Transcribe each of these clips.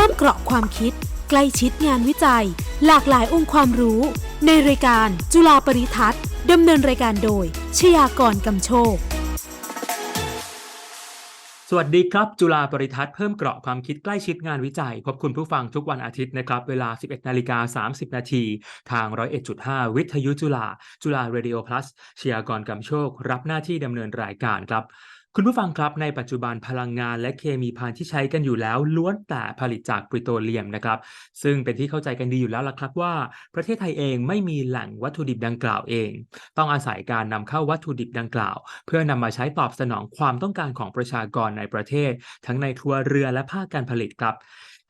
พิ่มเกราะความคิด ใกล้ชิดงานวิจัย หลากหลายองค์ความรู้ ในรายการจุฬาปริทัศน์ดำเนินรายการโดย ชยากรกำโชค สวัสดีครับ จุฬาปริทัศน์เพิ่มเกราะความคิดใกล้ชิดงานวิจัย พบคุณผู้ฟังทุกวันอาทิตย์นะครับ เวลา 11นาฬิกา30 นาทีทาง 101.5 วิทยุจุฬาจุฬาเรดิโอพลัสเชียร์กรกำโชค รับหน้าที่ดำเนินรายการครับ คุณผู้ฟังครับในปัจจุบันพลังงานและเคมีภัณฑ์ที่ใช้กันอยู่แล้วล้วนแต่ผลิตจากปิโตรเลียมนะครับ ซึ่งเป็นที่เข้าใจกันดีอยู่แล้วล่ะครับว่า ประเทศไทยเองไม่มีแหล่งวัตถุดิบดังกล่าวเอง ต้องอาศัยการนำเข้าวัตถุดิบดังกล่าว เพื่อนำมาใช้ตอบสนองความต้องการของประชากรในประเทศ ทั้งในครัวเรือนและภาคการผลิตครับ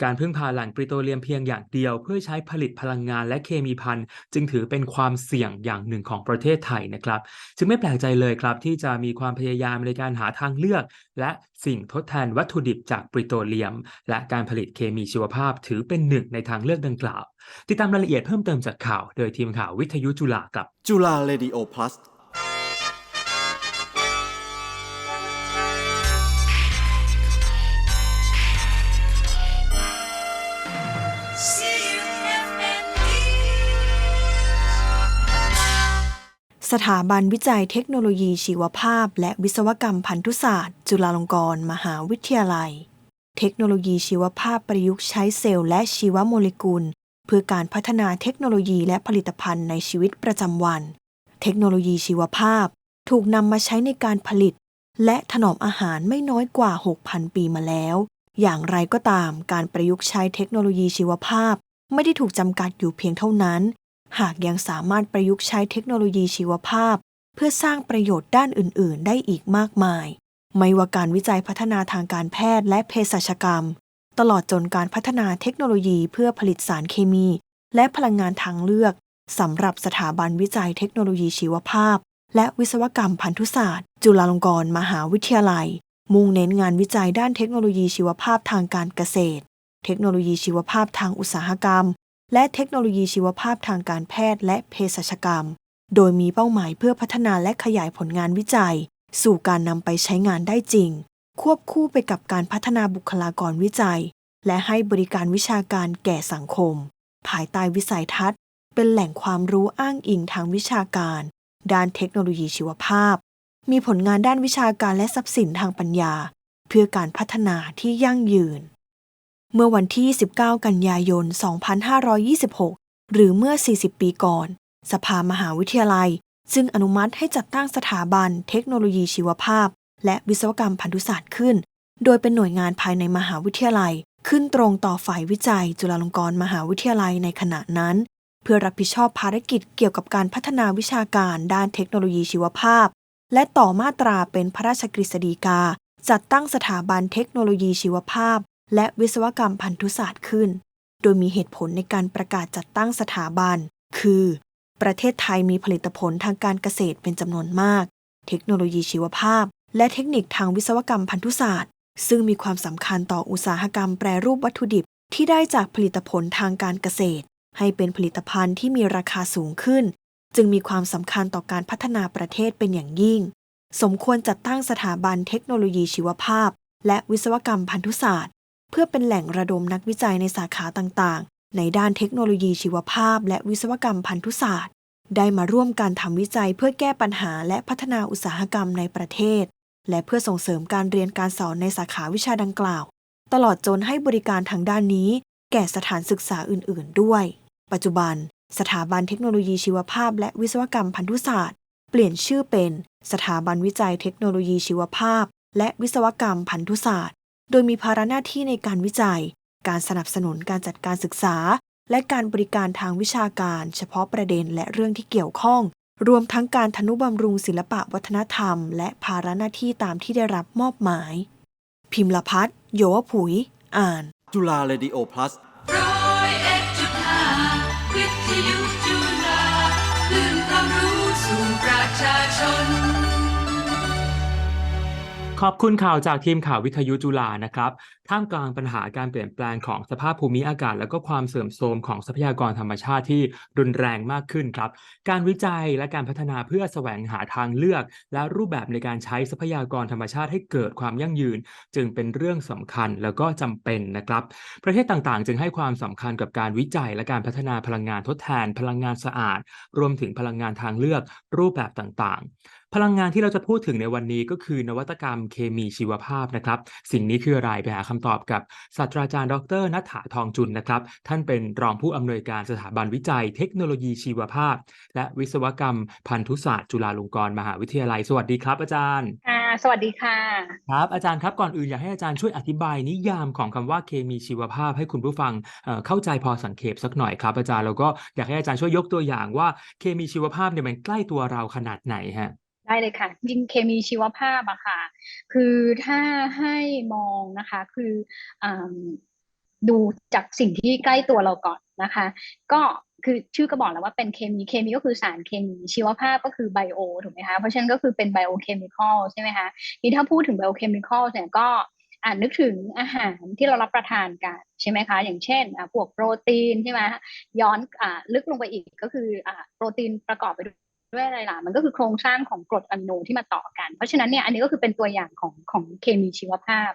การพึ่งพาแหล่งปิโตรเลียมเพียงอย่างเดียว เพื่อใช้ผลิตพลังงานและเคมีภัณฑ์จึงถือเป็นความเสี่ยงอย่างหนึ่งของประเทศไทยนะครับจึงไม่แปลกใจเลยครับ ที่จะมีความพยายามในการหาทางเลือก และสิ่งทดแทนวัตถุดิบจากปิโตรเลียม และการผลิตเคมีชีวภาพถือเป็นหนึ่งในทางเลือกดังกล่าว ติดตามรายละเอียดเพิ่มเติมจากข่าว โดยทีมข่าววิทยุจุฬาครับจุฬาเรดิโอพลัส สถาบันวิจัยเทคโนโลยีชีวภาพ และวิศวกรรมพันธุศาสตร์ จุฬาลงกรณ์มหาวิทยาลัย เทคโนโลยีชีวภาพประยุกต์ใช้เซลล์และชีวโมเลกุล เพื่อการพัฒนาเทคโนโลยีและผลิตภัณฑ์ในชีวิตประจำวัน เทคโนโลยีชีวภาพ ถูกนำมาใช้ในการผลิต และถนอมอาหารไม่น้อยกว่า 6,000 ปีมาแล้ว อย่างไรก็ตาม การประยุกต์ใช้เทคโนโลยีชีวภาพ ไม่ได้ถูกจำกัดอยู่เพียงเท่านั้น หากยังสามารถประยุกต์ใช้เทคโนโลยีชีวภาพ เพื่อสร้างประโยชน์ด้านอื่น ๆ ได้อีกมากมาย ไม่ว่าการวิจัยพัฒนาทางการแพทย์และเภสัชกรรม ตลอดจนการพัฒนาเทคโนโลยีเพื่อผลิตสารเคมี และพลังงานทางเลือกสำหรับสถาบันวิจัยเทคโนโลยีชีวภาพ และวิศวกรรมพันธุศาสตร์ จุฬาลงกรณ์มหาวิทยาลัย มุ่งเน้นงานวิจัยด้านเทคโนโลยีชีวภาพทางการเกษตร เทคโนโลยีชีวภาพทางอุตสาหกรรม และเทคโนโลยีชีวภาพทางการแพทย์และเภสัชกรรม โดยมีเป้าหมายเพื่อพัฒนาและขยายผลงานวิจัย สู่การนำไปใช้งานได้จริง ควบคู่ไปกับการพัฒนาบุคลากรวิจัย และให้บริการวิชาการแก่สังคม ภายใต้วิสัยทัศน์ เป็นแหล่งความรู้อ้างอิงทางวิชาการ ด้านเทคโนโลยีชีวภาพ มีผลงานด้านวิชาการและทรัพย์สินทางปัญญา เพื่อการพัฒนาที่ยั่งยืน เมื่อวันที่ 19 กันยายน 2526 หรือเมื่อ 40 ปีก่อน สภามหาวิทยาลัย ซึ่งอนุมัติให้จัดตั้งสถาบันเทคโนโลยีชีวภาพ และวิศวกรรมพันธุศาสตร์ขึ้น โดยเป็นหน่วยงานภายในมหาวิทยาลัย ขึ้นตรงต่อฝ่ายวิจัย จุฬาลงกรณ์มหาวิทยาลัยในขณะนั้น เพื่อรับผิดชอบภารกิจเกี่ยวกับการพัฒนาวิชาการด้านเทคโนโลยีชีวภาพ และต่อมาตราเป็นพระราชกฤษฎีกา จัดตั้งสถาบันเทคโนโลยีชีวภาพ และวิศวกรรมพันธุศาสตร์ขึ้น โดยมีเหตุผลในการประกาศจัดตั้งสถาบัน คือ ประเทศไทยมีผลิตผลทางการเกษตรเป็นจำนวนมาก เทคโนโลยีชีวภาพ และเทคนิคทางวิศวกรรมพันธุศาสตร์ ซึ่งมีความสำคัญต่ออุตสาหกรรมแปรรูปวัตถุดิบที่ได้จากผลิตผลทางการเกษตร ให้เป็นผลิตภัณฑ์ที่มีราคาสูงขึ้น จึงมีความสำคัญต่อการพัฒนาประเทศเป็นอย่างยิ่ง สมควรจัดตั้งสถาบันเทคโนโลยีชีวภาพ และวิศวกรรมพันธุศาสตร์ เพื่อเป็นแหล่งระดมนักวิจัยในสาขาต่างๆ ในด้านเทคโนโลยีชีวภาพ และวิศวกรรมพันธุศาสตร์ ได้มาร่วมกันทำวิจัยเพื่อแก้ปัญหาและพัฒนาอุตสาหกรรมในประเทศ และเพื่อส่งเสริมการเรียนการสอนในสาขาวิชาดังกล่าว ตลอดจนให้บริการทางด้านนี้ แก่สถานศึกษาอื่น ๆ ด้วย ปัจจุบัน สถาบันเทคโนโลยีชีวภาพ และวิศวกรรมพันธุศาสตร์ เปลี่ยนชื่อเป็น สถาบันวิจัยเทคโนโลยีชีวภาพ และวิศวกรรมพันธุศาสตร์ โดยมีภาระหน้าที่ในการวิจัย การสนับสนุนการจัดการศึกษา และการบริการทางวิชาการ เฉพาะประเด็นและเรื่องที่เกี่ยวข้อง รวมทั้งการทนุบำรุงศิลปะวัฒนธรรม และภาระหน้าที่ตามที่ได้รับมอบหมาย พิมพ์ละพัฒน์โยวผุย อ่าน จุฬาเรดิโอพลัส ขอบคุณข่าวจากทีมข่าววิทยุจุฬานะครับ ท่ามกลางปัญหาการเปลี่ยนแปลงของสภาพภูมิอากาศ แล้วก็ความเสื่อมโทรมของทรัพยากรธรรมชาติที่รุนแรงมากขึ้นครับ การวิจัยและการพัฒนาเพื่อแสวงหาทางเลือก และรูปแบบในการใช้ทรัพยากรธรรมชาติให้เกิดความยั่งยืน จึงเป็นเรื่องสำคัญแล้วก็จำเป็นนะครับ ประเทศต่างๆ จึงให้ความสำคัญกับการวิจัยและการพัฒนาพลังงานทดแทน พลังงานสะอาด รวมถึงพลังงานทางเลือกรูปแบบต่างๆ พลังงานที่เราจะพูดถึงในวันนี้ก็คือนวัตกรรมเคมีชีวภาพนะครับ สิ่งนี้คืออะไรไปหาคำตอบกับศาสตราจารย์ดรนัฐฐาทองจุลนะครับ ท่านเป็นรองผู้อำนวยการสถาบันวิจัย เทคโนโลยีชีวภาพ และวิศวกรรมพันธุศาสตร์ จุฬาลงกรณ์มหาวิทยาลัย สวัสดีครับ อาจารย์ค่ะสวัสดีค่ะ ครับ อาจารย์ครับก่อนอื่นอยากให้อาจารย์ช่วยอธิบายนิยามของคำว่าเคมีชีวภาพให้คุณผู้ฟังเอ่อเข้าใจพอสังเขปสักหน่อยครับ อาจารย์แล้วก็อยากให้อาจารย์ช่วยยกตัวอย่างว่าเคมีชีวภาพเนี่ยมันใกล้ตัวเราขนาดไหนฮะ ได้เลยค่ะ จริงเคมีชีวภาพอะค่ะ คือถ้าให้มองนะคะ คืออดูจากสิ่งที่ใกล้ตัวเราก่อนนะคะ ก็คือชื่อก็บอกแล้วว่าเป็นเคมีเคมีก็คือสารเคมีชีวภาพก็คือไบโอถูกไหมคะ เพราะฉะนั้นก็คือเป็นไบโอเคมีคอลใช่ไหมคะนี่ถ้าพูดถึงไบโอเคมีคอลเนี่ยก็อ่านึกถึงอาหารที่เรารับประทานกันใช่ไหมคะ อย่างเช่นพวกโปรตีนใช่ไหมย้อนอลึกลงไปอีกก็คืออโปรตีนประกอบไปด้วย ด้วยอะไรล่ะมันก็คือโครงสร้างของกรดอะมิโนที่มาต่อกัน เพราะฉะนั้นเนี่ยอันนี้ก็คือเป็นตัวอย่างของของเคมีชีวภาพ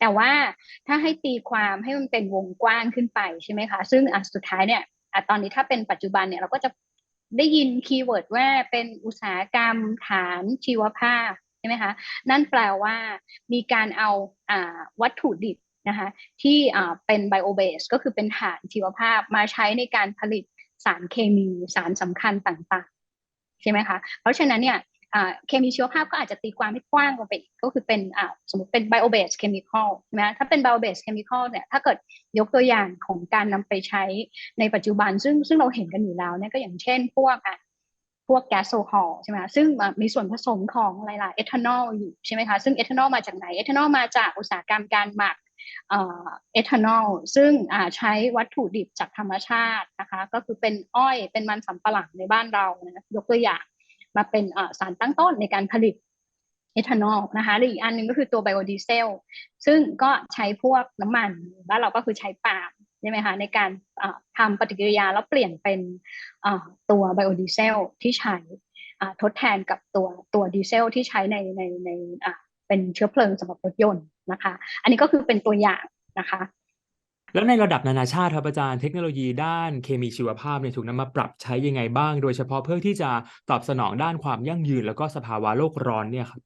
แต่ว่าถ้าให้ตีความให้มันเป็นวงกว้างขึ้นไปใช่ไหมคะซึ่งอสุดท้ายเนี่ยอตอนนี้ถ้าเป็นปัจจุบันเนี่ยเราก็จะได้ยินคีย์เวิร์ดว่าเป็นอุตสาหกรรมฐานชีวภาพใช่ไหมคะนั่นแปลว่ามีการเอาอวัตถุดิบนะคะที่เป็นไบโอเบสก็คือเป็นฐานชีวภาพมาใช้ในการผลิตสารเคมีสารสำคัญต่าง ใช่ไหมคะเพราะฉะนั้นเนี่ยเคมีชีวภาพก็อาจจะตีความให้กว้างลงไปก็คือเป็นสมมติเป็น bio based chemical ใช่ไหมถ้าเป็น bio based chemical เนี่ยถ้าเกิดยกตัวอย่างของการนำไปใช้ในปัจจุบัน ซึ่งซึ่งเราเห็นกันอยู่แล้วเนี่ยก็อย่างเช่นพวกอะพวกแก๊สโซฮอลใช่ไหมคะซึ่งมีส่วนผสมของอะไรล่ะเอทานอลอยู่ใช่ไหมคะซึ่งเอทานอลมาจากไหนเอทานอลมาจากอุตสาหกรรมการหมัก เอทานอลซึ่งใช้วัตถุดิบจากธรรมชาตินะคะ ก็คือเป็นอ้อยเป็นมันสำปะหลังในบ้านเรานะยกตัวอย่างมาเป็นสารตั้งต้นในการผลิตเอทานอลนะคะหรืออีกอันหนึ่งก็คือตัวไบโอดีเซลซึ่งก็ใช้พวกน้ำมันบ้านเราก็คือใช้ปาล์มใช่ไหมคะในการอ่าทำปฏิกิริยาแล้วเปลี่ยนเป็นตัวไบโอดีเซลที่ใช้ทดแทนกับตัวตัวดีเซลที่ใช้ในในใน เป็นเชื้อเพลิงสำหรับรถยนต์นะคะ อันนี้ก็คือเป็นตัวอย่างนะคะ แล้วในระดับนานาชาติครับอาจารย์เทคโนโลยีด้านเคมีชีวภาพเนี่ยถูกนำมาปรับใช้ยังไงบ้าง โดยเฉพาะเพื่อที่จะตอบสนองด้านความยั่งยืน แล้วก็สภาวะโลกร้อนเนี่ยครับ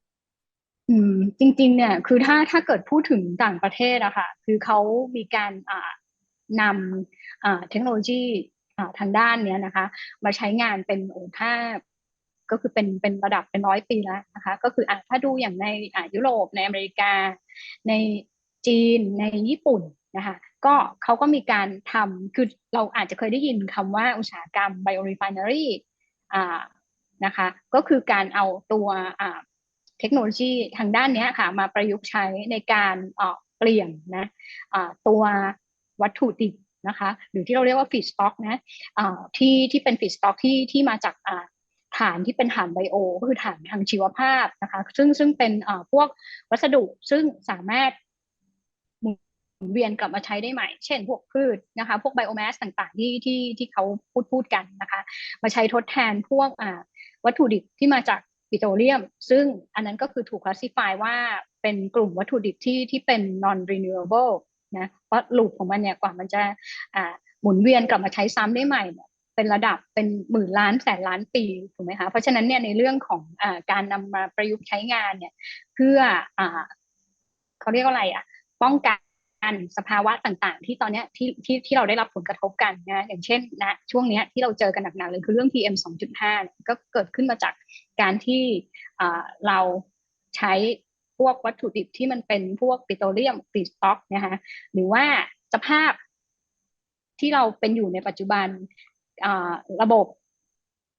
อืมจริง ๆ เนี่ยคือถ้าถ้าเกิดพูดถึงต่างประเทศอะค่ะคือเขามีการอ่านำอ่าเทคโนโลยีอ่าทางด้านเนี้ยนะคะ มาใช้งานเป็นโอ้ถ้า ก็คือเป็นเป็นระดับเป็นร้อยปีแล้วนะคะก็คืออะถ้าดูอย่างในอ่ายุโรปในอเมริกา ในจีนในญี่ปุ่นนะคะก็เขาก็มีการทำคือเราอาจจะเคยได้ยินคำว่าอุตสาหกรรม biorefinery อ่านะคะก็คือการเอาตัวอ่าเทคโนโลยีทางด้านนี้ค่ะมาประยุกต์ใช้ในการเปลี่ยนนะตัววัตถุดิบนะคะหรือที่เราเรียกว่าฟีดสต็อกนะที่ที่เป็นฟีดสต็อกที่ที่มาจาก ฐานที่เป็นฐานไบโอก็คือฐานทางชีวภาพนะคะ ซึ่งซึ่งเป็นอ่าพวกวัสดุซึ่งสามารถหมุนเวียนกลับมาใช้ได้ใหม่ เช่น พวกพืชนะคะ พวกไบโอแมสต่างๆ ที่ที่ที่เขาพูดพูดกันนะคะ มาใช้ทดแทนพวกวัตถุดิบที่มาจากปิโตรเลียม ซึ่งอันนั้นก็คือถูกคลาสสิฟายว่าเป็นกลุ่มวัตถุดิบที่ที่เป็น non renewable นะเพราะลูปของมันเนี่ยกว่ามันจะอ่าหมุนเวียนกลับมาใช้ซ้ำได้ใหม่เนี่ย เป็นระดับเป็นหมื่นล้านแสนล้านปีถูกไหมคะเพราะฉะนั้นเนี่ยในเรื่องของอการนำมาประยุกต์ใช้งานเนี่ยเพื่ออเขาเรียกว่าอะไรอะป้องกันกันสภาวะต่างๆ ที่ตอนนี้ที่ที่ที่เราได้รับผลกระทบกันนะอย่างเช่นนะช่วงเนี้ยที่เราเจอกันหนักๆเลยคือเรื่อง PM 2.5 ก็เกิดขึ้นมาจากการที่เราใช้พวกวัตถุดิบที่มันเป็นพวกปิโตรเลียมฟีดสต็อกนะคะหรือว่าสภาพที่เราเป็นอยู่ในปัจจุบัน ระบบ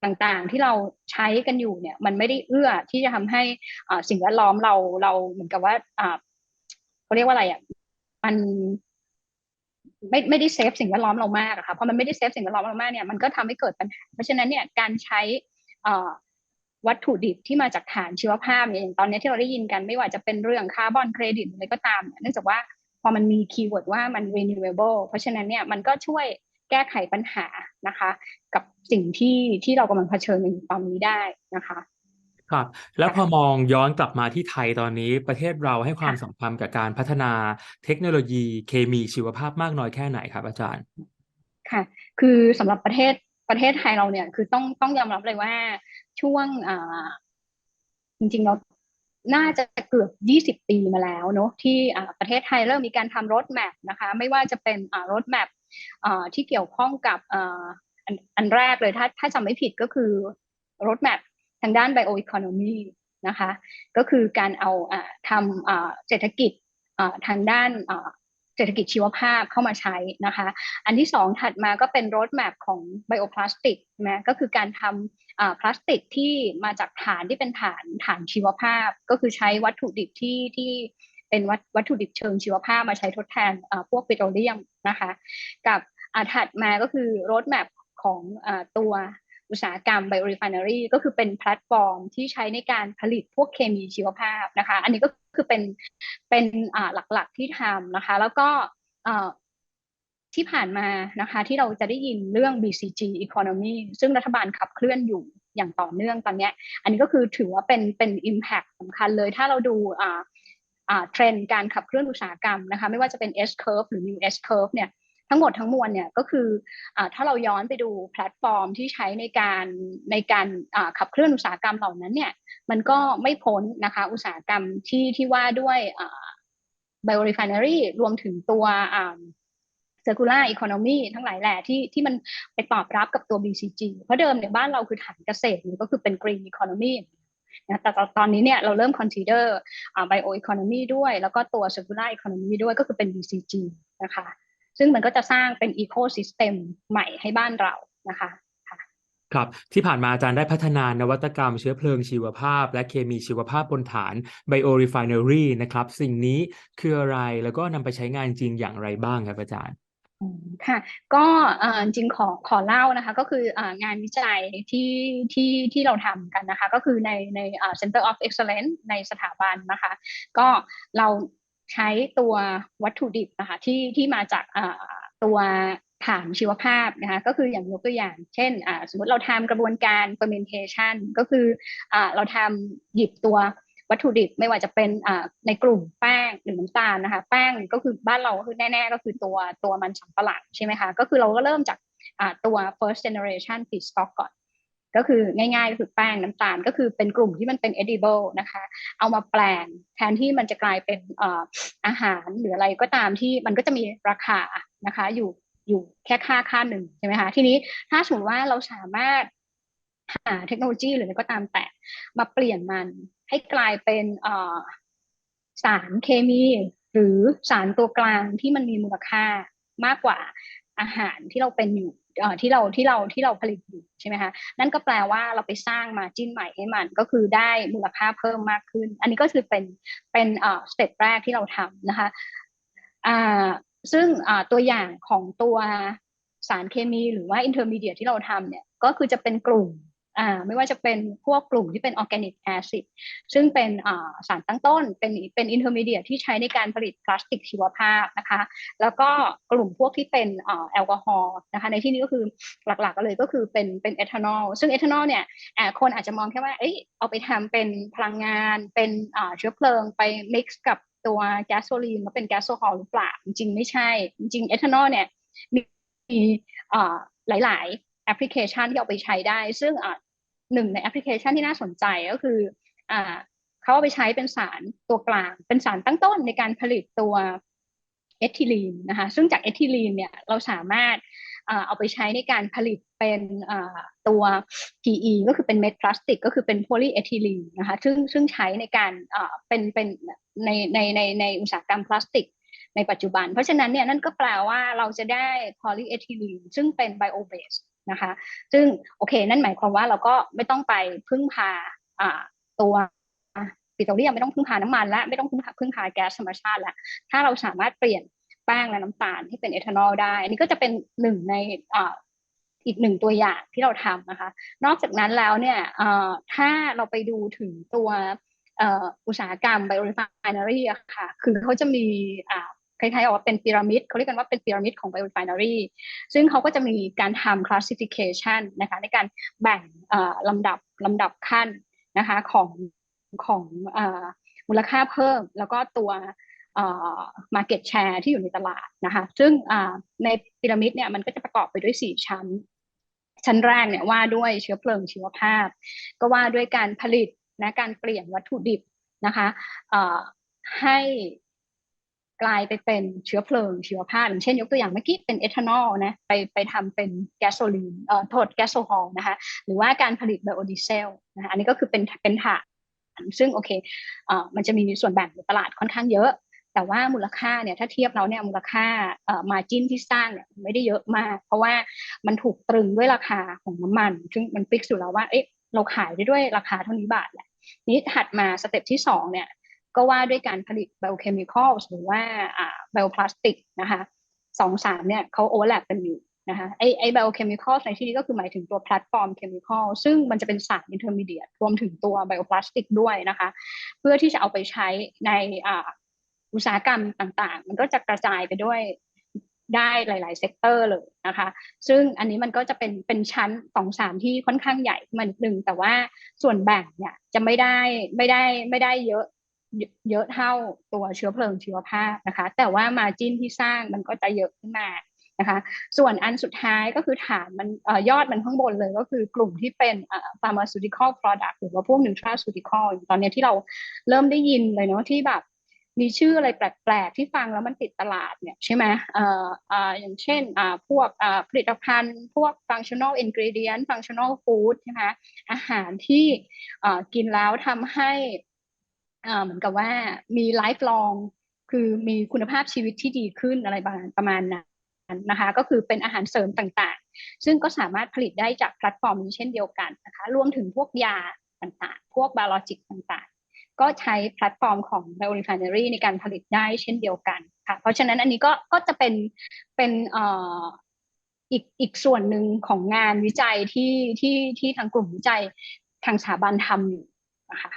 ต่างๆ ที่เราใช้กันอยู่เนี่ย มันไม่ได้เอื้อที่จะทำให้สิ่งแวดล้อมเราเราเหมือนกับว่าเขาเรียกว่าอะไรอะมันไม่ไม่ได้เซฟสิ่งแวดล้อมเรามากอะค่ะพอมันไม่ได้เซฟสิ่งแวดล้อมเรามากเนี่ยมันก็ทำให้เกิดปัญหา เพราะฉะนั้นเนี่ยการใช้วัตถุดิบที่มาจากฐานชีวภาพอย่างตอนนี้ที่เราได้ยินกันไม่ว่าจะเป็นเรื่องคาร์บอนเครดิตอะไรก็ตาม เนี่ยเนื่องจากว่าพอมันมีคีย์เวิร์ดว่ามัน renewable เพราะฉะนั้นเนี่ยมันก็ช่วย แก้ไขปัญหานะคะ กับสิ่งที่ที่เรากำลังเผชิญอยู่ตอนนี้ได้นะคะครับแล้วค่ะพอมองย้อนกลับมาที่ไทยตอนนี้ประเทศเราให้ความค่ะสำคัญกับการพัฒนาเทคโนโลยีเคมีชีวภาพมากน้อยแค่ไหนครับ อาจารย์ ค่ะ คือสำหรับประเทศประเทศไทยเราเนี่ย คือต้องต้องยอมรับเลยว่าช่วงอ่าจริงๆเราน่าจะเกือบ 20 ปีมาแล้วเนอะที่อ่าประเทศไทยเริ่มมีการทำรถแมพนะคะ ไม่ว่าจะเป็นอ่ารถแมพอ่า ที่เกี่ยวข้องกับอ,อันแรกเลยถ้าถ้าจำไม่ผิดก็คือรถแมพทางด้าน bioeconomy นะคะก็คือการเอาอทำเศรษฐกิจทางด้านเศรษฐกิจชีวภาพเข้ามาใช้นะคะอันที่สองถัดมาก็เป็นรถแมพของไบโอพลาสติกนะก็คือการทำพลาสติกที่มาจากฐานที่เป็นฐานฐานชีวภาพ ก็คือใช้วัตถุดิบที่ที่ เป็นวัตวัตถุดิบเชิงชีวภาพมาใช้ทดแทนพวกปิโตรเลียมนะคะ กับถัดมาก็คือรถแมพของอตัวอุตสาหกรรมไบโอรีไฟนารีก็คือเป็นแพลตฟอร์มที่ใช้ในการผลิตพวกเคมีชีวภาพนะคะ อันนี้ก็คือเป็นเป็นหลักๆที่ทำนะคะ แล้วก็ที่ผ่านมานะคะที่เราจะได้ยินเรื่อง BCG economy ซึ่งรัฐบาลขับเคลื่อนอยู่อย่างต่อเนื่องตอนนี้ อันนี้ก็คือถือว่าเป็นเป็น impact สำคัญเลยถ้าเราดูอ เทรนด์การขับเคลื่อนอุตสาหกรรมนะคะไม่ว่าจะเป็น S curve หรือ New S curve เนี่ยทั้งหมดทั้งมวลเนี่ยก็คืออถ้าเราย้อนไปดูแพลตฟอร์มที่ใช้ในการในการขับเคลื่อนอุตสาหกรรมเหล่านั้นเนี่ยมันก็ไม่พ้นนะคะอุตสาหกรรมที่ที่ว่าด้วย biorefinery รวมถึงตัว circular economy ทั้งหลายแหล่ที่ที่มันไปตอบรับกับตัว BCG เพราะเดิมเนี่ยบ้านเราคือฐานเกษตรก็คือเป็น green economy นะแต่ตอนนี้เนี่ยเราเริ่ม consider bio economy ด้วย แล้วก็ตัว circular economy ด้วยก็คือเป็น BCG นะคะ ซึ่งมันก็จะสร้างเป็น ecosystem ใหม่ให้บ้านเรานะคะครับที่ผ่านมาอาจารย์ได้พัฒนานวัตกรรมเชื้อเพลิงชีวภาพ และเคมีชีวภาพบนฐาน biorefinery นะครับ สิ่งนี้คืออะไรแล้วก็นำไปใช้งานจริงอย่างไรบ้างครับอาจารย์ ค่ะ ก็จริงขอขอเล่านะคะ ก็คืองานวิจัยที่ที่ที่เราทำกันนะคะ ก็คือในในอ่า Center of Excellence ในสถาบันนะคะ ก็เราใช้ตัววัตถุดิบนะคะที่ที่มาจากตัวฐานชีวภาพนะคะก็คืออย่างยกตัวอย่าง เช่นสมมติเราทำกระบวนการ fermentation ก็คืออเราทำหยิบตัว วัตถุดิบไม่ว่าจะเป็นในกลุ่มแป้งหรือน้ำตาลนะคะ แป้งก็คือบ้านเราก็คือแน่ๆ ก็คือตัวตัวมันสำปะหลังใช่ไหมคะ ก็คือเราก็เริ่มจากตัว first generation feedstock ก่อน ก็คือง่ายๆก็คือแป้งน้ำตาลก็คือเป็นกลุ่มที่มันเป็น edible นะคะ เอามาแปลงแทนที่มันจะกลายเป็นเอ่ออาหารหรืออะไรก็ตามที่มันก็จะมีราคานะคะอยู่อยู่แค่ค่าค่าหนึ่งใช่ไหมคะทีนี้ถ้าสมมติว่าเราสามารถหาเทคโนโลยีหรืออะไรก็ตามแต่มาเปลี่ยนมัน ให้กลายเป็นสารเคมี หรือสารตัวกลางที่มันมีมูลค่ามากกว่าอาหารที่เราเป็นอยู่ที่เราที่เราที่เราผลิตอยู่ใช่ไหมคะนั่นก็แปลว่าเราไปสร้างมาจิ้นใหม่ให้มันก็คือได้มูลค่าเพิ่มมากขึ้น อันนี้ก็คือเป็นเป็นสเต็ปแรกที่เราทำนะคะซึ่งตัวอย่างของตัวสารเคมีหรือว่าอินเทอร์มีเดียที่เราทำเนี่ยก็คือจะเป็นกลุ่ม อ่าไม่ว่าจะเป็นพวกกลุ่มที่เป็นออร์แกนิกแอซิดซึ่งเป็นอ่าสารตั้งต้น เป็นเป็นอินเทอร์มีเดียที่ใช้ในการผลิตพลาสติกชีวภาพนะคะ แล้วก็กลุ่มพวกที่เป็นอ่าแอลกอฮอล์นะคะในที่นี้ก็คือหลักๆก็เลยก็คือเป็นเป็นเอทานอลซึ่งเอทานอลเนี่ยคนอาจจะมองแค่ว่าเอ้ยเอาไปทำเป็นพลังงาน เป็นอ่าเชื้อเพลิงไป mix กับตัวแก๊สโซลีนแล้วเป็นแก๊สโซฮอลหรือเปล่าจริงไม่ใช่ จริงเอทานอลเนี่ยมีหลาย ๆ แอปพลิเคชันที่เอาไปใช้ได้ ซึ่ง หนึ่งในแอปพลิเคชันที่น่าสนใจก็คืออ่าเขาเอาไปใช้เป็นสารตัวกลาง เป็นสารตั้งต้นในการผลิตตัวเอทิลีนนะคะ ซึ่งจากเอทิลีนเนี่ยเราสามารถเอาไปใช้ในการผลิตเป็นตัว PE ก็คือเป็นเม็ดพลาสติก ก็คือเป็นโพลีเอทิลีนนะคะ ซึ่งซึ่งใช้ในการเป็นเป็นในในในในอุตสาหกรรมพลาสติกในปัจจุบัน เพราะฉะนั้นเนี่ยนั่นก็แปลว่าเราจะได้โพลีเอทิลีนซึ่งเป็นไบโอเบส นะคะ ซึ่งโอเค นั่นหมายความว่าเราก็ไม่ต้องไปพึ่งพาตัวปิโตรเลียมไม่ต้องพึ่งพาน้ำมันและไม่ต้องพึ่งพาพึ่งพาแก๊สธรรมชาติแล้วถ้าเราสามารถเปลี่ยนแป้งและน้ำตาลให้เป็นเอทานอลได้ อันนี้ก็จะเป็นหนึ่งในอ,อีกหนึ่งตัวอย่างที่เราทำนะคะ นอกจากนั้นแล้วเนี่ยถ้าเราไปดูถึงตัวอุตสาหกรรม biorefinery อะค่ะ คือเขาจะมี คล้ายๆว่าเป็นพีระมิดเขาเรียกกันว่าเป็นพีระมิดของ biorefinery ซึ่งเขาก็จะมีการทำ classification นะคะในการแบ่งลำดับลำดับขั้นนะคะของของอมูลค่าเพิ่ม แล้วก็ตัวเอ่อ market share ที่อยู่ในตลาดนะคะซึ่งในพีระมิดเนี่ยมันก็จะประกอบไปด้วยสี่ชั้น ชั้นแรกเนี่ยว่าด้วยเชื้อเพลิงชีวภาพ ก็ว่าด้วยการผลิตนะการเปลี่ยนวัตถุดิบนะคะให้ กลายไปเป็นเชื้อเพลิงชีวภาพอย่างเช่นยกตัวอย่างเมื่อกี้เป็นเอทานอลนะไปไปทำเป็นแก๊สโซลีนเอ่อโทษแก๊สโซฮอลนะคะหรือว่าการผลิตไบโอดีเซลนะคะอันนี้ก็คือเป็นเป็นฐานซึ่งโอเคเอ่อมันจะมีส่วนแบ่งในตลาดค่อนข้างเยอะ แต่ว่ามูลค่าเนี่ยถ้าเทียบแล้วเนี่ยมูลค่าเอ่อมาจินที่สร้างเนี่ยไม่ได้เยอะมาก เพราะว่ามันถูกตรึงด้วยราคาของน้ำมัน ซึ่งมันฟิกอยู่แล้วว่าเอ๊ะเราขายได้ด้วยราคาเท่านี้บาทแหละนี้ถัดมาสเต็ปที่สองเนี่ย ก็ว่าด้วยการผลิตไบโอเคมีคอลหรือว่าไบโอพลาสติกนะคะสองสามเนี่ยเขาโอเวอร์แลปกันอยู่นะคะไอไอไบโอเคมีคอลในที่นี้ก็คือหมายถึงตัวแพลตฟอร์มเคมีคอลซึ่งมันจะเป็นสารอินเทอร์มีเดียรวมถึงตัวไบโอพลาสติกด้วยนะคะ เพื่อที่จะเอาไปใช้ในอุตสาหกรรมต่างๆ มันก็จะกระจายไปด้วยได้หลาย ๆ เซกเตอร์เลยนะคะ ซึ่งอันนี้มันก็จะเป็นเป็นชั้นสองสามที่ค่อนข้างใหญ่มันหนึ่งแต่ว่าส่วนแบ่งเนี่ยจะไม่ได้ไม่ได้ไม่ได้เยอะ เยอะเท่าตัวเชื้อเพลิงชีวภาพนะคะ แต่ว่ามาจิ้นที่สร้างมันก็จะเยอะขึ้นมานะคะ ส่วนอันสุดท้ายก็คือฐานมันอยอดมันข้างบนเลยก็คือกลุ่มที่เป็น pharmaceutical product หรือว่าพวก nutraceutical อย่างตอนนี้ที่เราเริ่มได้ยินเลยเนาะที่แบบมีชื่ออะไรแปลกๆที่ฟังแล้วมันติดตลาดเนี่ยใช่ไหมเอ่ออ่าอย่างเช่นอ่าพวกอ่าผลิตภัณฑ์ พวก functional ingredient functional food ใช่ไหมอาหารที่อ่ากินแล้วทำให้ เหมือนกับว่ามี lifelong คือมีคุณภาพชีวิตที่ดีขึ้นอะไรประมาณประมาณนั้นนะคะ ก็คือเป็นอาหารเสริมต่างๆ ซึ่งก็สามารถผลิตได้จากแพลตฟอร์มนี้เช่นเดียวกันนะคะ รวมถึงพวกยาต่างๆ พวก biologic ต่างๆ ก็ใช้แพลตฟอร์มของ biorefinery ในการผลิตได้เช่นเดียวกันค่ะ เพราะฉะนั้นอันนี้ก็ก็จะเป็นเป็นอีกอีกส่วนหนึ่งของงานวิจัยที่ที่ที่ทางกลุ่มวิจัยทางสถาบันทำอยู่นะคะ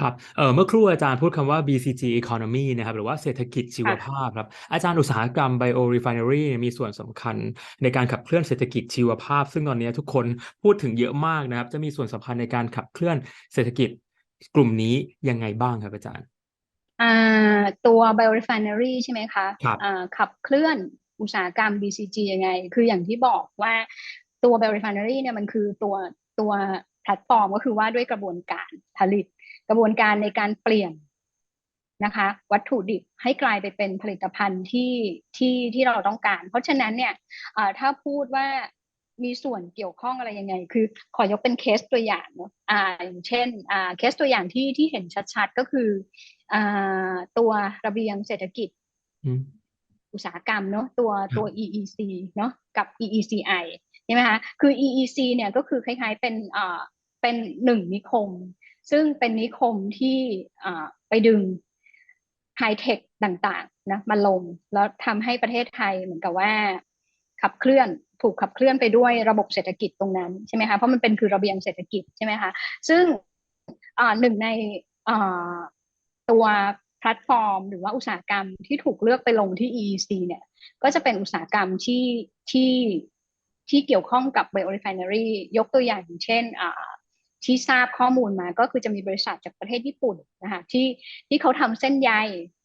ครับเอ่อเมื่อครู่อาจารย์พูดคำว่า BCG economy นะครับหรือว่าเศรษฐกิจชีวภาพครับอาจารย์อุตสาหกรรม biorefinery เนี่ยมีส่วนสำคัญในการขับเคลื่อนเศรษฐกิจชีวภาพ ซึ่งตอนนี้ทุกคนพูดถึงเยอะมากนะครับ จะมีส่วนสำคัญในการขับเคลื่อนเศรษฐกิจกลุ่มนี้ยังไงบ้างครับอาจารย์อ่าตัว biorefinery ใช่ไหมคะครับอ่าขับเคลื่อนอุตสาหกรรม BCG ยังไง คืออย่างที่บอกว่าตัว biorefinery เนี่ยมันคือตัวตัวแพลตฟอร์มก็คือว่าด้วยกระบวนการผลิตก ระบวนการในการเปลี่ยนนะคะ วัตถุดิบให้กลายไปเป็นผลิตภัณฑ์ที่ที่ที่เราต้องการ เพราะฉะนั้นเนี่ยอ่าถ้าพูดว่ามีส่วนเกี่ยวข้องอะไรยังไง คือขอยกเป็นเคสตัวอย่างเนาะอ่าอย่างเช่นอ่าเคสตัวอย่างที่ที่เห็นชัดๆก็คืออ่าตัวระเบียงเศรษฐกิจอืมอุตสาหกรรมเนาะตัวตัว EEC เนาะกับ EECI ใช่ไหมคะคือ EEC เนี่ยก็คือคล้ายๆเป็นอ่าเป็นหนึ่งนิคม ซึ่งเป็นนิคมที่ไปดึงไฮเทคต่างๆนะมาลง แล้วทำให้ประเทศไทยเหมือนกับว่าขับเคลื่อนถูกขับเคลื่อนไปด้วยระบบเศรษฐกิจตรงนั้นใช่ไหมคะเพราะมันเป็นคือระเบียงเศรษฐกิจใช่ไหมคะซึ่งหนึ่งในตัวแพลตฟอร์ม หรือว่าอุตสาหกรรมที่ถูกเลือกไปลงที่ EEC เนี่ยก็จะเป็นอุตสาหกรรมที่ที่ที่เกี่ยวข้องกับ biorefinery ยกตัวอย่างอย่างเช่นอ่า ที่ทราบข้อมูลมาก็คือจะมีบริษัทจากประเทศญี่ปุ่นนะคะที่ที่เขาทำเส้นใย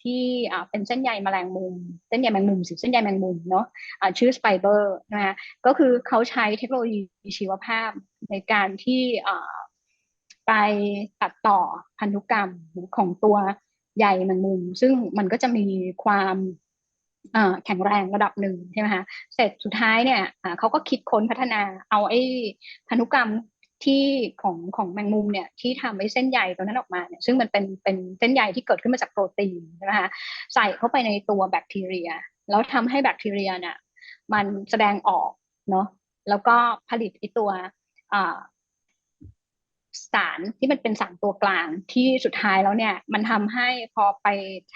ที่เป็นเส้นใยแมลงมุม เส้นใยแมงมุมสิเส้นใยแมงมุมเนาะอ่าชื่อสไปเบอร์นะคะก็คือเขาใช้เทคโนโลยีชีวภาพในการที่ไปตัดต่อพันธุกรรมของตัวใยแมงมุม ซึ่งมันก็จะมีความแข็งแรงระดับหนึ่งใช่ไหมคะเสร็จสุดท้ายเนี่ยเขาก็คิดค้นพัฒนาเอาไอ้พันธุกรรม ที่ของของแมงมุมเนี่ยที่ทำไอ้เส้นใยตัวนั้นออกมาเนี่ยซึ่งมันเป็นเป็นเส้นใยที่เกิดขึ้นมาจากโปรตีนใช่ไหมคะใส่เข้าไปในตัวแบคทีเรีย แล้วทำให้แบคทีเรียเนี่ยมันแสดงออกเนาะแล้วก็ผลิตไอตัวสารที่มันเป็นสารตัวกลางที่สุดท้ายแล้วเนี่ย มันทำให้พอไป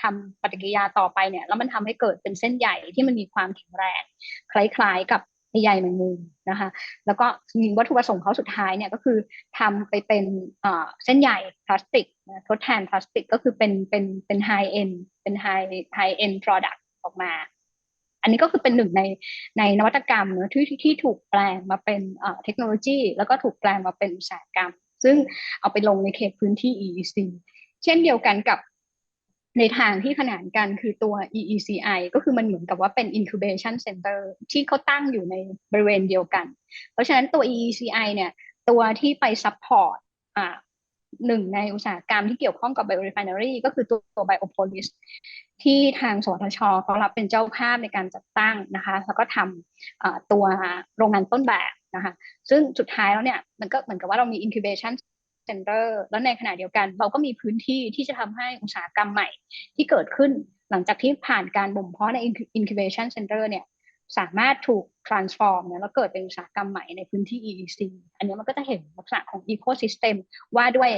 ทำปฏิกิริยาต่อไปเนี่ย แล้วมันทำให้เกิดเป็นเส้นใยที่มันมีความแข็งแรง คล้ายๆกับ ใยแมงมุมนะคะ แล้วก็มีวัตถุประสงค์เขาสุดท้ายเนี่ยก็คือทำไปเป็นเส้นใยพลาสติกทดแทนพลาสติกก็คือเป็นเป็นเป็นไฮเอ็นเป็นไฮไฮเอ็น product ออกมา อันนี้ก็คือเป็นหนึ่งในในนวัตกรรมเนอะที่ที่ถูกแปลงมาเป็นเอ่อเทคโนโลยี แล้วก็ถูกแปลงมาเป็นอุตสาหกรรม ซึ่งเอาไปลงในเขตพื้นที่ EEC เช่นเดียวกันกับ ในทางที่ขนานกันคือตัว EECI ก็คือมันเหมือนกับว่าเป็น incubation center ที่เขาตั้งอยู่ในบริเวณเดียวกัน เพราะฉะนั้นตัว EECI เนี่ยตัวที่ไป support อ่าหนึ่งในอุตสาหกรรมที่เกี่ยวข้องกับ biorefinery ก็คือตัวตัว biopolis ที่ทางสวทชเขารับเป็นเจ้าภาพในการจัดตั้งนะคะแล้วก็ทำอ่าตัวโรงงานต้นแบบนะคะซึ่งสุดท้ายแล้วเนี่ยมันก็เหมือนกับว่าเรามี incubation center แล้วในขณะเดียวกัน เราก็มีพื้นที่ที่จะทำให้อุตสาหกรรมใหม่ที่เกิดขึ้นหลังจากที่ผ่านการบ่มเพาะใน incubation center เนี่ยสามารถถูก transform เนี่ยแล้วเกิดเป็นอุตสาหกรรมใหม่ในพื้นที่ EEC อันนี้มันก็จะเห็นลักษณะของ ecosystem ว่าด้วย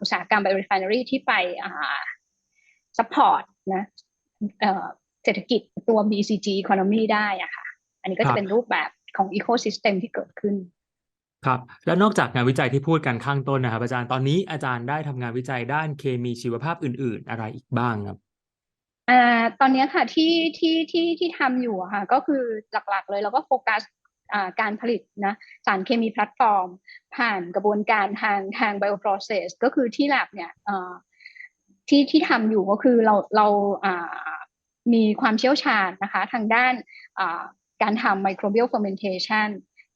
อุตสาหกรรม biorefinery ที่ไป support นะเศรษฐกิจตัว BCG economy ได้อะค่ะ อันนี้ก็จะเป็นรูปแบบของ ecosystem ที่เกิดขึ้น ครับแล้วนอกจากงานวิจัยที่พูดกันข้างต้นนะครับ อาจารย์ตอนนี้อาจารย์ได้ทำงานวิจัยด้านเคมีชีวภาพอื่น ๆ อะไรอีกบ้างครับอ่าตอนนี้ค่ะที่ที่ที่ที่ทำอยู่ค่ะก็คือหลักๆ เลยเราก็โฟกัสอ่าการผลิตนะสารเคมีแพลตฟอร์ม ผ่านกระบวนการทางทาง bioprocess ก็คือที่ lab เนี่ยอ่อที่ที่ทำอยู่ก็คือเราเราอ่ามีความเชี่ยวชาญนะคะ ทางด้านอ่าการทำ microbial fermentation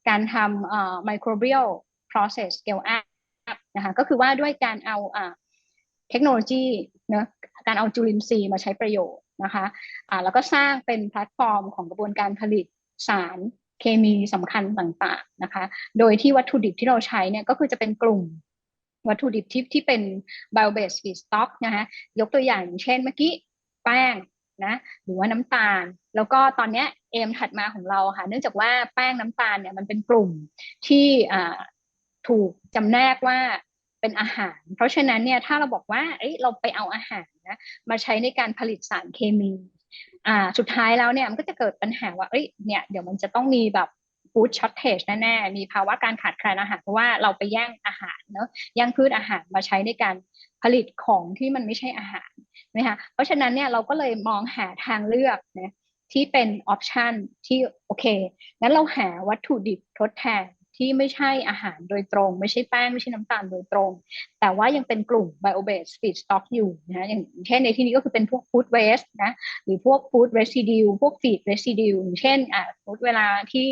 การทำ microbial process scale up นะคะก็คือว่าด้วยการเอาเทคโนโลยีเนะการเอาจุลินทรีย์มาใช้ประโยชน์นะคะอ่าแล้วก็สร้างเป็นแพลตฟอร์มของกระบวนการผลิตสารเคมีสำคัญต่างๆนะคะ โดยที่วัตถุดิบที่เราใช้เนี่ยก็คือจะเป็นกลุ่มวัตถุดิบที่ที่เป็น bio based feedstock นะคะยกตัวอย่างเช่นเมื่อกี้แป้ง นะหรือว่าน้ำตาล แล้วก็ตอนนี้เอมถัดมาของเราค่ะ เนื่องจากว่าแป้งน้ำตาลเนี่ยมันเป็นกลุ่มที่ถูกจำแนกว่าเป็นอาหาร เพราะฉะนั้นเนี่ยถ้าเราบอกว่าเอ้ยเราไปเอาอาหารนะมาใช้ในการผลิตสารเคมีอ่าสุดท้ายแล้วเนี่ยมันก็จะเกิดปัญหาว่าเอ้ยเนี่ยเดี๋ยวมันจะต้องมีแบบ food shortage แน่ๆ มีภาวะการขาดแคลนอาหาร เพราะว่าเราไปแย่งอาหารเนอะแย่งพืชอาหารมาใช้ในการ ผลิตของที่มันไม่ใช่อาหารนะคะเพราะฉะนั้นเนี่ยเราก็เลยมองหาทางเลือกนะที่เป็นออปชันที่โอเคงั้นเราหาวัตถุดิบทดแทนที่ไม่ใช่อาหารโดยตรง ไม่ใช่แป้ง ไม่ใช่น้ำตาลโดยตรง แต่ว่ายังเป็นกลุ่ม bio based feedstock อยู่นะอย่างเช่นในที่นี้ก็คือเป็นพวก food waste นะหรือพวก food residue พวก feed residue อย่างเช่นอ่าสมมติเวลาที่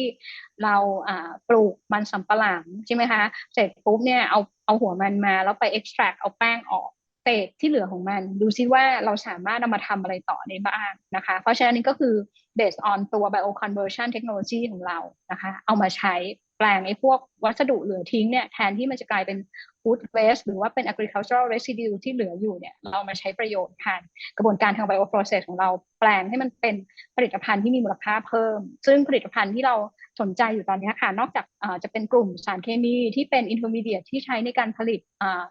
เราอ่าปลูกมันสำปะหลังใช่ไหมคะ เสร็จปุ๊บเนี่ยเอา เอาหัวมันมาแล้วไป extract เอาแป้งออกเศษที่เหลือของมัน ดูซิว่าเราสามารถนำมาทำอะไรต่อได้บ้างนะคะ เพราะฉะนั้นนี่ก็คือ based on ตัว bioconversion technology ของเรานะคะ เอามาใช้แปลงไอ้พวกวัสดุเหลือทิ้งเนี่ยแทนที่มันจะกลายเป็น food waste หรือว่าเป็น agricultural residue ที่เหลืออยู่เนี่ยเรามาใช้ประโยชน์ผ่านกระบวนการทาง bioprocess ของเราแปลงให้มันเป็นผลิตภัณฑ์ที่มีมูลค่าเพิ่ม ซึ่งผลิตภัณฑ์ที่เราสนใจอยู่ตอนนี้ค่ะนอกจากเอ่อจะเป็นกลุ่มสารเคมีที่เป็น intermediate ที่ใช้ในการผลิตอ่า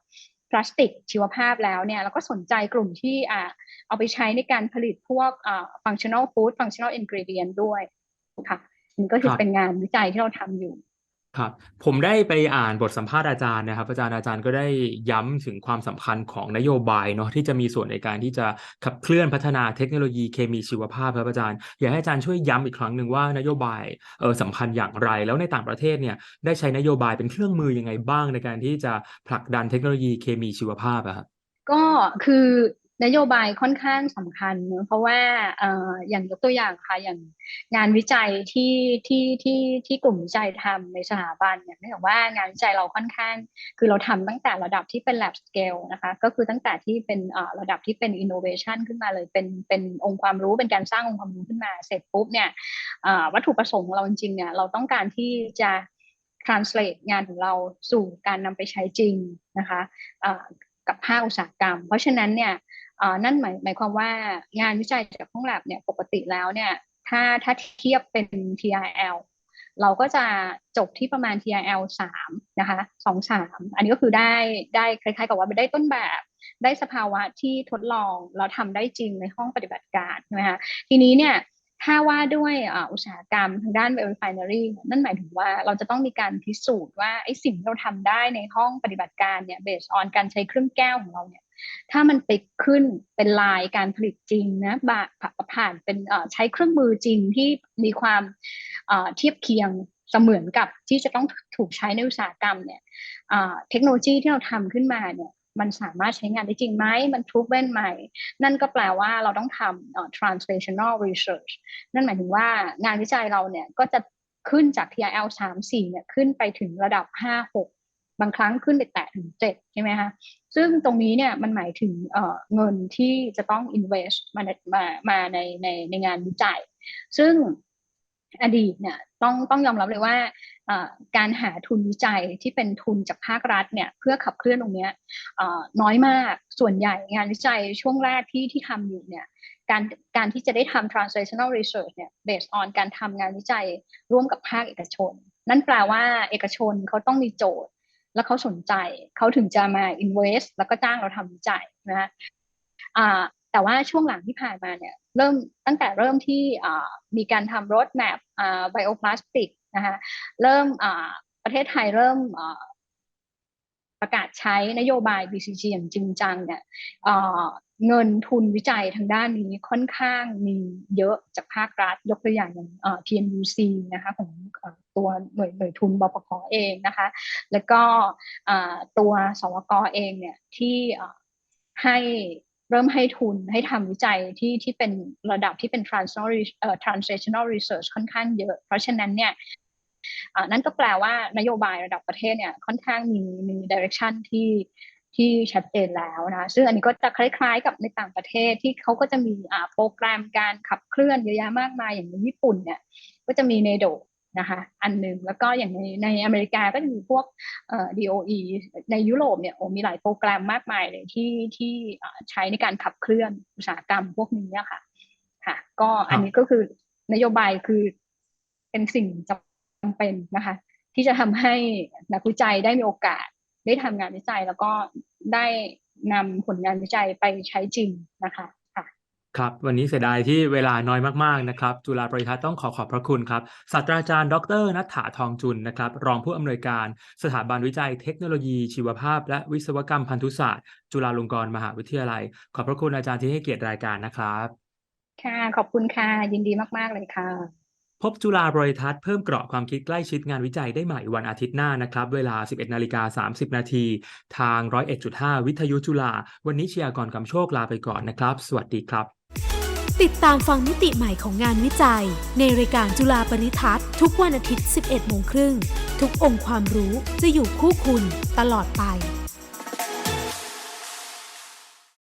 พลาสติกชีวภาพแล้วเนี่ยเราก็สนใจกลุ่มที่อ่าเอาไปใช้ในการผลิตพวกอ่า functional food functional ingredient ด้วยค่ะนี่ก็คือครับเป็นงานวิจัยที่เราทำอยู่ ครับ ผมได้ไปอ่านบทสัมภาษณ์อาจารย์นะครับ อาจารย์อาจารย์ก็ได้ย้ำถึงความสำคัญของนโยบายเนาะที่จะมีส่วนในการที่จะขับเคลื่อนพัฒนาเทคโนโลยีเคมีชีวภาพครับอาจารย์ อยากให้อาจารย์ช่วยย้ำอีกครั้งหนึ่งว่านโยบายเออสำคัญอย่างไร แล้วในต่างประเทศเนี่ยได้ใช้นโยบายเป็นเครื่องมือยังไงบ้างในการที่จะผลักดันเทคโนโลยีเคมีชีวภาพอะครับก็คือ นโยบายค่อนข้างสำคัญเนอะเพราะว่าออย่างยกตัวอย่างค่ะอย่างงานวิจัยที่ที่ที่ที่กลุ่มวิจัยทำในสถาบันเนี่ยเนื่องจากว่างานวิจัยเราค่อนข้าง คือเราทำตั้งแต่ระดับที่เป็น lab scale นะคะก็คือตั้งแต่ที่เป็นระดับที่เป็น innovation ขึ้นมาเลยเป็นเป็นองค์ความรู้เป็นการสร้างองค์ความรู้ขึ้นมาเสร็จปุ๊บเนี่ยวัตถุประสงค์เราจริงๆเนี่ยเราต้องการที่จะ translate งานของเราสู่การนำไปใช้จริงนะคะกับภาคอุตสาหกรรม เพราะฉะนั้นเนี่ย นั่นหมายหมายความว่างานวิจัยจากห้องแลบเนี่ยปกติแล้วเนี่ยถ้าถ้าเทียบเป็น TRL เราก็จะจบที่ประมาณ TRL สามนะคะสองสามอันนี้ก็คือได้ได้คล้ายๆกับว่าได้ต้นแบบ ได้สภาวะที่ทดลองเราทำได้จริงในห้องปฏิบัติการใช่ไหมคะทีนี้เนี่ยถ้าว่าด้วยอุตสาหกรรมทางด้าน biorefinery นั่นหมายถึงว่าเราจะต้องมีการพิสูจน์ว่าไอ้สิ่งที่เราทำได้ในห้องปฏิบัติการเนี่ย based on การใช้เครื่องแก้วของเราเนี่ย ถ้ามันไปขึ้นเป็นลายการผลิตจริงนะบาผ่านเป็นใช้เครื่องมือจริงที่มีความเทียบเคียงเสมือนกับที่จะต้องถูกใช้ในอุตสาหกรรมเนี่ยเทคโนโลยีที่เราทำขึ้นมาเนี่ยมันสามารถใช้งานได้จริงไหม มันทรูเว้นไหม่ นั่นก็แปลว่าเราต้องทำ translational research นั่นหมายถึงว่างานวิจัยเราเนี่ยก็จะขึ้นจาก TRL 3 4เนี่ยขึ้นไปถึงระดับ 5 6 บางครั้งขึ้นไปแตะถึง7ใช่ไหมคะซึ่งตรงนี้เนี่ยมันหมายถึงเงินที่จะต้อง invest มามามาในในในงานวิจัย ซึ่งอดีตเนี่ยต้องต้องยอมรับเลยว่าการหาทุนวิจัยที่เป็นทุนจากภาครัฐเนี่ยเพื่อขับเคลื่อนตรงนี้น้อยมากส่วนใหญ่งานวิจัยช่วงแรกที่ที่ทำอยู่เนี่ยการการที่จะได้ทำ translational research เนี่ย based on การทำงานวิจัยร่วมกับภาคเอกชน นั่นแปลว่าเอกชนเขาต้องมีโจทย์ แล้วเขาสนใจเขาถึงจะมา invest แล้วก็จ้างเราทำวิจัยนะฮะแต่ว่าช่วงหลังที่ผ่านมาเนี่ยเริ่มตั้งแต่เริ่มที่มีการทำรถแมพไบโอ่าสติกนะคะเริ่มประเทศไทยเริ่มประกาศใช้นโยบาย BCG อย่างจริงจังเนี่ย เงินทุนวิจัยทางด้านนี้ค่อนข้างมีเยอะจากภาครัฐ ยกตัวอย่างอย่างเอ่อ TNUC นะคะของตัวหน่วยหน่วยทุนบปคเองนะคะ แล้วก็ตัวสวกเองเนี่ยที่ให้เริ่มให้ทุนให้ทำวิจัยที่ที่เป็นระดับที่เป็น translational research ค่อนข้างเยอะ เพราะฉะนั้นเนี่ยนั่นก็แปลว่านโยบายระดับประเทศเนี่ยค่อนข้างมีมี direction ที่ ที่ชัดเจนแล้วนะซึ่งอันนี้ก็จะคล้ายๆ กับในต่างประเทศที่เขาก็จะมีอ่าโปรแกรมการขับเคลื่อนเยอะแยะมากมายอย่างในญี่ปุ่นเนี่ยก็จะมีเนโดนะคะอันหนึ่งแล้วก็อย่างในในอเมริกาก็จะมีพวกเอ่อ DOE ในยุโรปเนี่ยโอ้มีหลายโปรแกรมมากมายเลยที่ที่ใช้ในการขับเคลื่อนอุตสาหกรรมพวกนี้อะค่ะค่ะ ก็อันนี้ก็คือนโยบายคือเป็นสิ่งจำเป็นนะคะ ที่จะทำให้นักวิจัยได้มีโอกาส ได้ทำงานวิจัยแล้วก็ได้นำผลงานวิจัยไปใช้จริงนะคะค่ะครับวันนี้เสียดายที่เวลาน้อยมากๆนะครับ จุฬาปริทัศน์ต้องขอขอบพระคุณครับศาสตราจารย์ ดรนัฐถาทองจุลนะครับรองผู้อำนวยการสถาบันวิจัยเทคโนโลยีชีวภาพ และวิศวกรรมพันธุศาสตร์ จุฬาลงกรณ์มหาวิทยาลัย ขอบพระคุณอาจารย์ที่ให้เกียรติรายการนะครับ ค่ะขอบคุณค่ะยินดีมากๆเลยค่ะ พบจุฬาบริทัศน์เพิ่มเกราะความคิดใกล้ชิดงานวิจัยได้ใหม่วันอาทิตย์หน้านะครับ เวลา 11นาฬิกา30 นาทีทาง 101.5 วิทยุจุฬาวันนี้เชียร์ก่อนกำโชคลาไปก่อนนะครับ สวัสดีครับ ติดตามฟังมิติใหม่ของงานวิจัย ในรายการจุฬาปริทัศน์ทุกวันอาทิตย์ 11โมงครึ่งทุกองค์ความรู้จะอยู่คู่คุณตลอดไป